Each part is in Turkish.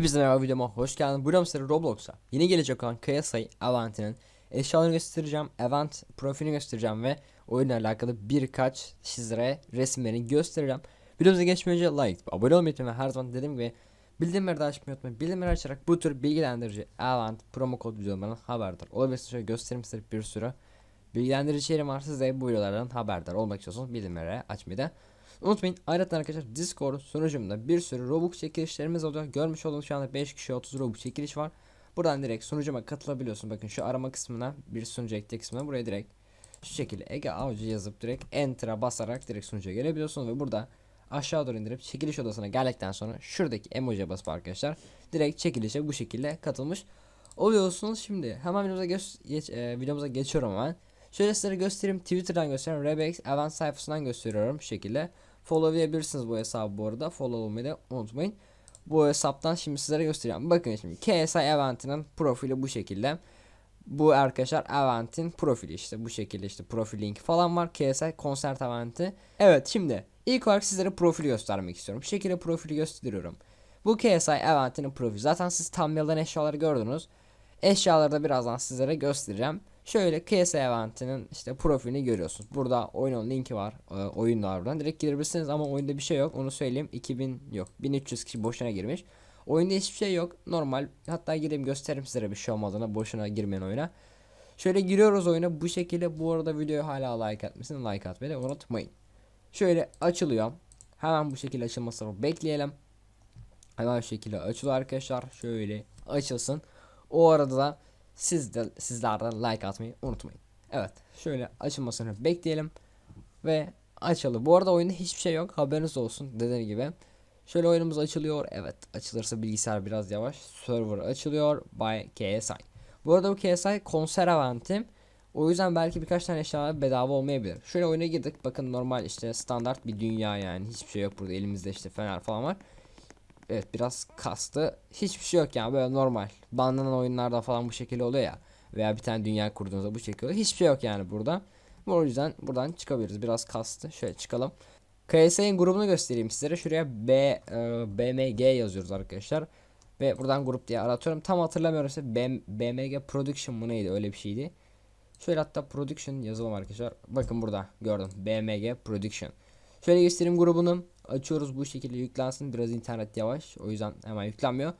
Hepinize merhaba videoma hoş geldiniz. Bugün sizlere Roblox'a yeni gelecek olan KSI Event'inin eşyalarını göstereceğim, event profilini göstereceğim ve oyunla alakalı birkaç sizlere resimlerini göstereceğim. Videomuza geçmeden önce like, abone olmayı unutmayın her zaman dediğim gibi bildirimleri de açmayı unutmayın. Bildirimleri açarak bu tür bilgilendirici event, promo kod videolarından haberdar olabilirsiniz. Şöyle göstereyim size bir sürü bilgilendirici içeriğim var. Siz de bu videolardan haberdar olmak istiyorsanız bildirimleri açmayı da Unutmayın ayrıca arkadaşlar Discord sunucumda bir sürü Robux çekilişlerimiz oluyor. Görmüş olduğunuz şu anda 5 kişi 30 Robux çekiliş var. Buradan direkt sunucuma katılabiliyorsun. Bakın şu arama kısmına bir sunucu ekle kısmına buraya direkt şu şekilde Ege Avcı yazıp direkt Enter'a basarak direkt sunucuya gelebiliyorsun ve burada aşağı doğru indirip çekiliş odasına geldikten sonra şuradaki emojiye basıp arkadaşlar direkt çekilişe bu şekilde katılmış oluyorsunuz. Şimdi hemen videomuza, geç, geç, e, videomuza geçiyorum hemen. Şöyle sizlere göstereyim Twitter'dan gösteriyorum Rebex event sayfasından gösteriyorum bu şekilde. Followlayabilirsiniz bu hesabı bu arada. Follow olmayı da unutmayın. Bu hesaptan şimdi sizlere göstereceğim. Bakın şimdi KSI Event'inin profili bu şekilde. Bu arkadaşlar Event'in profili işte bu şekilde işte profil linki falan var. KSI konser Event'i. Evet şimdi ilk olarak sizlere profili göstermek istiyorum. Bu şekilde profili gösteriyorum. Bu KSI Event'inin profili. Zaten siz thumbnail'dan eşyaları gördünüz. Eşyaları da birazdan sizlere göstereceğim. Şöyle KS Event'inin işte profilini görüyorsunuz. Burada oyunun linki var. E, oyun var buradan. Direkt girebilirsiniz ama oyunda bir şey yok. Onu söyleyeyim. 2000 yok. 1300 kişi boşuna girmiş. Oyunda hiçbir şey yok. Normal. Hatta gireyim göstereyim sizlere bir şey olmadığını. Boşuna girmeyin oyuna. Şöyle giriyoruz oyuna. Bu şekilde bu arada videoya hala like atmasını like atmayı unutmayın. Şöyle açılıyor. Hemen bu şekilde açılmasını bekleyelim. Hemen şekilde açılıyor arkadaşlar. Şöyle açılsın. O arada da siz de sizlerden like atmayı unutmayın. Evet şöyle açılmasını bekleyelim ve açıldı. Bu arada oyunda hiçbir şey yok haberiniz olsun dediğim gibi. Şöyle oyunumuz açılıyor. Evet açılırsa bilgisayar biraz yavaş. Server açılıyor by KSI. Bu arada bu KSI konser eventim. O yüzden belki birkaç tane eşya bedava olmayabilir. Şöyle oyuna girdik. Bakın normal işte standart bir dünya yani. Hiçbir şey yok burada. Elimizde işte fener falan var. Evet biraz kastı. Hiçbir şey yok yani böyle normal. Banlanan oyunlarda falan bu şekilde oluyor ya. Veya bir tane dünya kurduğunuzda bu şekilde oluyor. Hiçbir şey yok yani burada. O yüzden buradan çıkabiliriz. Biraz kastı. Şöyle çıkalım. KS'nin grubunu göstereyim sizlere. Şuraya B, e, BMG yazıyoruz arkadaşlar. Ve buradan grup diye aratıyorum. Tam hatırlamıyorum ise BMG Production mı neydi öyle bir şeydi. Şöyle hatta Production yazalım arkadaşlar. Bakın burada gördüm. BMG Production. Şöyle göstereyim grubunu. Açıyoruz bu şekilde yüklensin. Biraz internet yavaş. O yüzden hemen yüklenmiyor.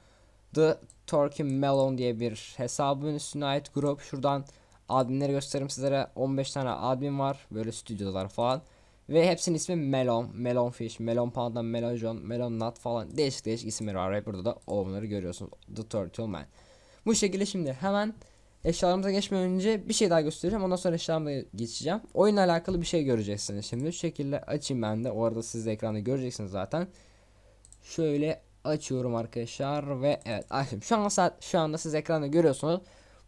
The Turkey Melon diye bir hesabın üstüne ait grup. Şuradan adminleri göstereyim sizlere. 15 tane admin var. Böyle stüdyolar falan. Ve hepsinin ismi Melon, Melon Fish, Melon Panda, Melon John, Melon Nut falan değişik değişik isimleri var. Burada da onları görüyorsunuz. The Turtle Man. Bu şekilde şimdi hemen eşyalarımıza geçmeden önce bir şey daha göstereceğim. Ondan sonra eşyalarıma geçeceğim. Oyunla alakalı bir şey göreceksiniz şimdi. Şu şekilde açayım ben de. Orada siz de ekranda göreceksiniz zaten. Şöyle açıyorum arkadaşlar ve evet açtım. Şu anda şu anda siz ekranda görüyorsunuz.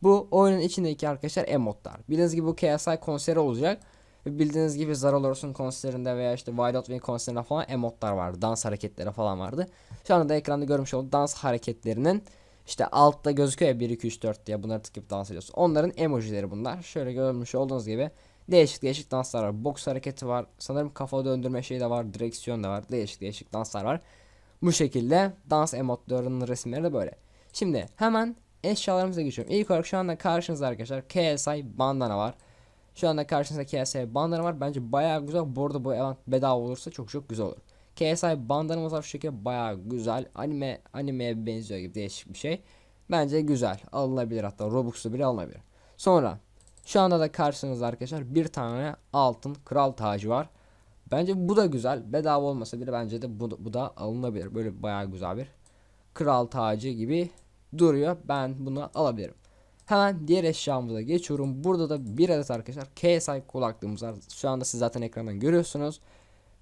Bu oyunun içindeki arkadaşlar emotlar. Bildiğiniz gibi bu KSI konseri olacak. Bildiğiniz gibi Zaral Olsun konserinde veya işte Wild Wing konserinde falan emotlar vardı. Dans hareketleri falan vardı. Şu anda da ekranda görmüş olduğunuz dans hareketlerinin işte altta gözüküyor ya 1 2 3 4 diye bunları tıkıp dans ediyorsun. Onların emojileri bunlar. Şöyle görmüş olduğunuz gibi değişik değişik danslar var. Boks hareketi var. Sanırım kafa döndürme şeyi de var. Direksiyon da var. Değişik değişik danslar var. Bu şekilde dans emotlarının resimleri de böyle. Şimdi hemen eşyalarımıza geçiyorum. İlk olarak şu anda karşınızda arkadaşlar KSI bandana var. Şu anda karşınızda KSI bandana var. Bence bayağı güzel. Bu arada bu event bedava olursa çok çok güzel olur. KSI bandanımız var şu şekilde bayağı güzel. Anime animeye benziyor gibi değişik bir şey. Bence güzel. Alınabilir hatta Robux'lu bile alınabilir. Sonra şu anda da karşınızda arkadaşlar bir tane altın kral tacı var. Bence bu da güzel. Bedava olmasa bile bence de bu, bu da alınabilir. Böyle bayağı güzel bir kral tacı gibi duruyor. Ben bunu alabilirim. Hemen diğer eşyamıza geçiyorum. Burada da bir adet arkadaşlar KSI kulaklığımız var. Şu anda siz zaten ekrandan görüyorsunuz.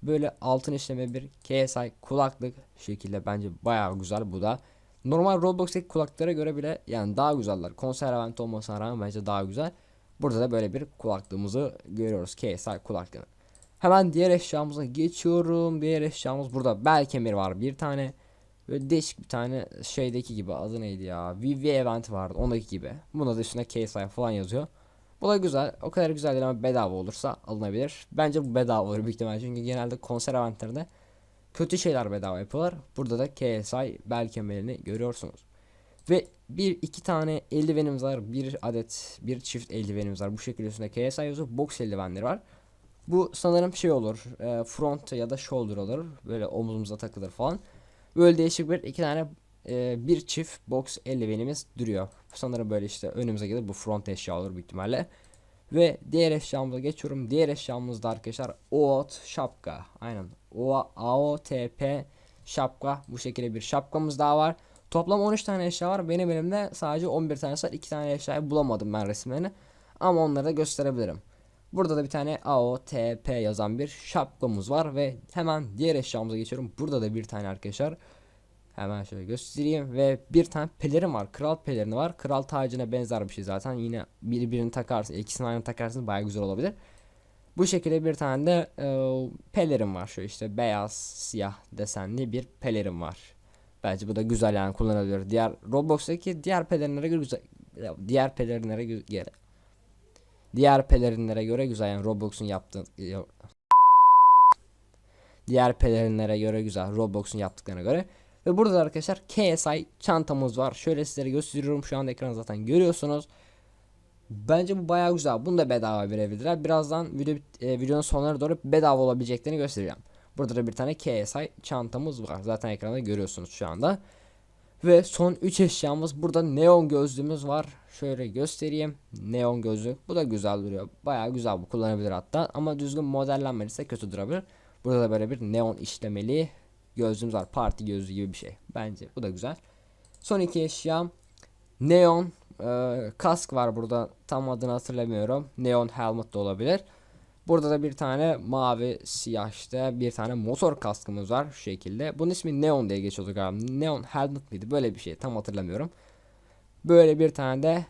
Böyle altın işleme bir KSI kulaklık şekilde bence bayağı güzel bu da. Normal Roblox'taki kulaklara göre bile yani daha güzeller. Konser event olmasına rağmen bence daha güzel. Burada da böyle bir kulaklığımızı görüyoruz. KSI kulaklığını. Hemen diğer eşyamıza geçiyorum. Diğer eşyamız burada bel kemeri var bir tane. Böyle değişik bir tane şeydeki gibi adı neydi ya? VV event vardı ondaki gibi. Bunda da üstüne KSI falan yazıyor. Bu da güzel. O kadar güzel değil ama bedava olursa alınabilir. Bence bu bedava olur büyük ihtimalle. Çünkü genelde konser eventlerinde kötü şeyler bedava yapıyorlar. Burada da KSI bel kemerini görüyorsunuz. Ve bir iki tane eldivenimiz var. Bir adet bir çift eldivenimiz var. Bu şekilde üstünde KSI yazıyor. Box eldivenleri var. Bu sanırım şey olur. e, front ya da shoulder olur. Böyle omuzumuza takılır falan. Böyle değişik bir iki tane e, bir çift box eldivenimiz duruyor. Sanırım böyle işte önümüze gelir. Bu front eşya olur büyük ihtimalle. Ve diğer eşyamıza geçiyorum. Diğer eşyamız da arkadaşlar OOT şapka. Aynen. O AOTP şapka. Bu şekilde bir şapkamız daha var. Toplam 13 tane eşya var. Benim elimde sadece 11 tanesi var. 2 tane eşyayı bulamadım ben resimlerini. Ama onları da gösterebilirim. Burada da bir tane AOTP yazan bir şapkamız var ve hemen diğer eşyamıza geçiyorum. Burada da bir tane arkadaşlar. Hemen şöyle göstereyim ve bir tane pelerin var. Kral pelerini var. Kral tacına benzer bir şey zaten. Yine birbirini takarsın, ikisini aynı takarsınız baya güzel olabilir. Bu şekilde bir tane de e, pelerin var. Şöyle işte beyaz, siyah desenli bir pelerin var. Bence bu da güzel yani kullanılabilir. Diğer Roblox'taki diğer pelerinlere göre güzel. Diğer pelerinlere göre Diğer pelerinlere göre güzel yani Roblox'un yaptığı Diğer pelerinlere göre güzel Roblox'un yaptıklarına göre. Ve burada da arkadaşlar KSI çantamız var. Şöyle sizlere gösteriyorum. Şu anda ekranı zaten görüyorsunuz. Bence bu bayağı güzel. Bunu da bedava verebilirler. Birazdan video, e, videonun sonlarına doğru bedava olabileceklerini göstereceğim. Burada da bir tane KSI çantamız var. Zaten ekranda görüyorsunuz şu anda. Ve son 3 eşyamız burada neon gözlüğümüz var. Şöyle göstereyim. Neon gözlük. Bu da güzel duruyor. Bayağı güzel bu kullanabilir hatta. Ama düzgün modellenmediyse kötü durabilir. Burada da böyle bir neon işlemeli gözlüğümüz var. Parti gözlüğü gibi bir şey. Bence bu da güzel. Son iki eşyam neon e, kask var burada. Tam adını hatırlamıyorum. Neon helmet de olabilir. Burada da bir tane mavi siyah işte bir tane motor kaskımız var şu şekilde. Bunun ismi Neon diye geçiyordu galiba. Neon Helmet miydi? Böyle bir şey tam hatırlamıyorum. Böyle bir tane de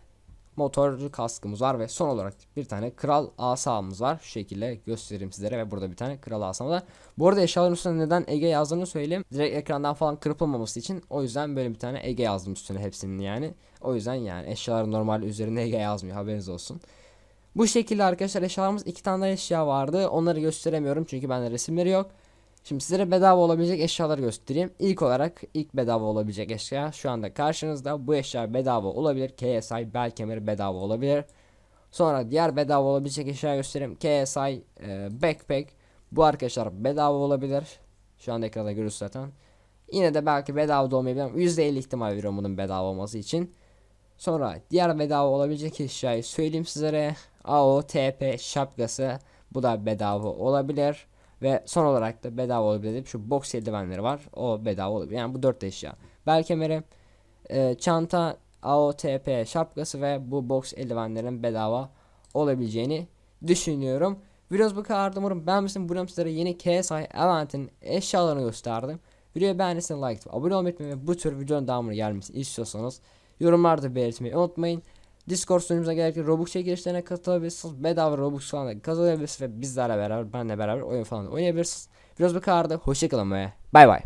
motor kaskımız var ve son olarak bir tane kral asamız var. Şu şekilde göstereyim sizlere ve burada bir tane kral asamız var. Bu arada eşyaların üstüne neden Ege yazdığını söyleyeyim. Direkt ekrandan falan kırpılmaması için o yüzden böyle bir tane Ege yazdım üstüne hepsinin yani. O yüzden yani eşyaların normal üzerinde Ege yazmıyor haberiniz olsun. Bu şekilde arkadaşlar eşyalarımız iki tane eşya vardı. Onları gösteremiyorum çünkü bende resimleri yok. Şimdi sizlere bedava olabilecek eşyaları göstereyim. İlk olarak ilk bedava olabilecek eşya şu anda karşınızda. Bu eşya bedava olabilir. KSI bel kemeri bedava olabilir. Sonra diğer bedava olabilecek eşya göstereyim. KSI e, backpack. Bu arkadaşlar bedava olabilir. Şu anda ekranda görüyorsunuz zaten. Yine de belki bedava da olmayabilir. %50 ihtimal veriyorum bunun bedava olması için. Sonra diğer bedava olabilecek eşyayı söyleyeyim sizlere. AOTP şapkası. Bu da bedava olabilir. Ve son olarak da bedava olabilir. Şu box eldivenleri var. O bedava olabilir. Yani bu dört eşya. Bel kemeri, e, çanta, AOTP şapkası ve bu box eldivenlerin bedava olabileceğini düşünüyorum. Videomuz bu kadar. Umarım beğenmişsiniz. Bugün sizlere yeni KSI Event'in eşyalarını gösterdim. Videoyu beğendiyseniz like atıp abone olmayı ve bu tür videonun devamını gelmesini istiyorsanız yorumlarda belirtmeyi unutmayın. Discord sunucumuza gerekli Robux çekilişlerine katılabilirsiniz. Bedava Robux falan da kazanabilirsiniz ve bizlerle beraber benle beraber oyun falan oynayabilirsiniz. Biraz bu kadardı. Hoşçakalın ve bay bay.